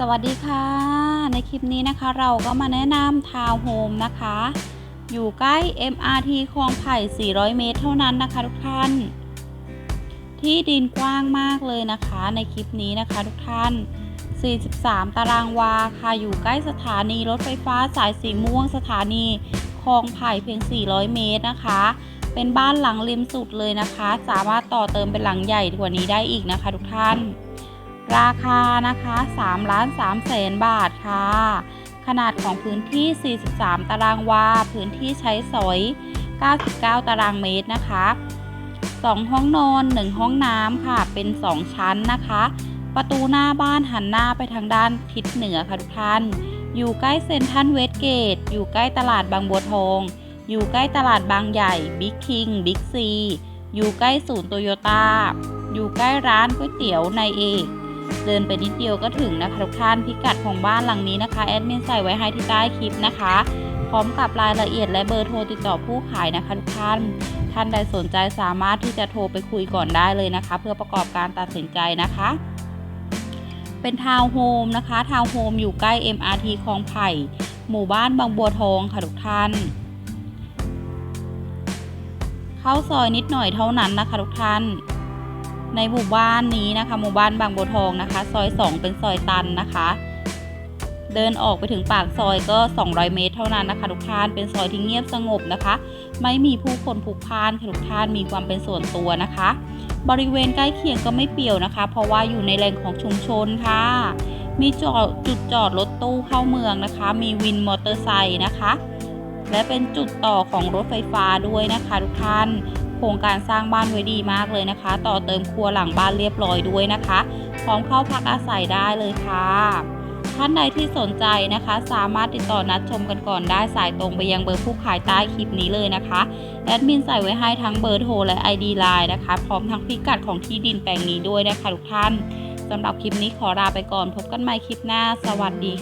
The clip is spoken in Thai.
สวัสดีค่ะ ในคลิปนี้นะคะเราก็มาแนะนำทาวน์โฮมนะคะ อยู่ใกล้ MRT คลองไผ่ 400 เมตรเท่านั้นนะคะทุกท่าน ที่ดินกว้างมากเลยนะคะ ในคลิปนี้นะคะทุกท่าน 43 ตารางวาค่ะ อยู่ใกล้สถานีรถไฟฟ้าสายสีม่วง สถานีคลองไผ่เพียง 400 เมตรนะคะ เป็นบ้านหลังริมสุดเลยนะคะ สามารถต่อเติมเป็นหลังใหญ่กว่านี้ได้อีกนะคะ ทุกท่าน ราคานะคะ3ล้าน3แสนบาทค่ะ ขนาดของพื้นที่ 43 ตารางวา พื้นที่ใช้สอย 99 ตารางเมตรนะคะ 2 ห้องนอน 1 ห้องน้ำค่ะ เป็น 2 ชั้นนะคะ ประตูหน้าบ้านหันหน้าไปทางด้านทิศเหนือค่ะทุกท่าน อยู่ใกล้เซ็นทรัลเวสเกต อยู่ใกล้ตลาดบางบัวทอง อยู่ใกล้ตลาดบางใหญ่ บิ๊กคิง บิ๊กซี อยู่ใกล้ศูนย์โตโยต้า อยู่ใกล้ร้านก๋วยเตี๋ยวในเอก เดินไปนิดเดียวก็ถึงนะคะทุกท่านพิกัดของบ้านหลังนี้นะคะแอดมินใส่ไว้ให้ที่ใต้คลิปนะคะ พร้อมกับรายละเอียดและเบอร์โทรติดต่อผู้ขายนะคะทุกท่าน ท่านใดสนใจสามารถที่จะโทรไปคุยก่อนได้เลยนะคะ เพื่อประกอบการตัดสินใจนะคะ เป็นทาวน์โฮมนะคะทาวน์โฮมอยู่ใกล้ MRT คลองไผ่หมู่บ้านบางบัวทองค่ะทุกท่านเข้าซอยนิดหน่อยเท่านั้นนะคะทุกท่าน ในหมู่บ้านนี้นะคะหมู่บ้านบางบัวทองนะคะ ซอย 2 เป็นซอยตันนะคะ เดินออกไปถึงปากซอยก็ 200 เมตร เท่านั้นนะคะทุกท่านเป็นซอยที่เงียบสงบนะคะ ไม่มีผู้คนพลุกพล่านค่ะทุกท่านมีความเป็นส่วนตัวนะคะ บริเวณใกล้เคียงก็ไม่เปี่ยวนะคะ เพราะว่าอยู่ในแหล่งของชุมชนค่ะ มีจอดจุดจอดรถตู้เข้าเมืองนะคะ มีวินมอเตอร์ไซค์นะคะและเป็นจุดต่อของรถไฟฟ้าด้วยนะคะทุกท่าน รงการสร้างบ้านไว้ดีมากเลยนะคะ ต่อเติมครัวหลังบ้านเรียบร้อยด้วยนะคะ พร้อมเข้าพักอาศัยได้เลยค่ะท่านใดที่สนใจนะคะ สามารถติดต่อนัดชมกันก่อนได้สายตรงไปยังเบอร์ผู้ขายใต้คลิปนี้เลยนะคะแอดมินใส่ไว้ให้ทั้งเบอร์โทรและ ID Line นะคะ พร้อมทั้งพิกัดของที่ดินแปลงนี้ด้วยนะคะทุกท่านสำหรับคลิปนี้ขอลาไปก่อนพบกันใหม่คลิปหน้า สวัสดี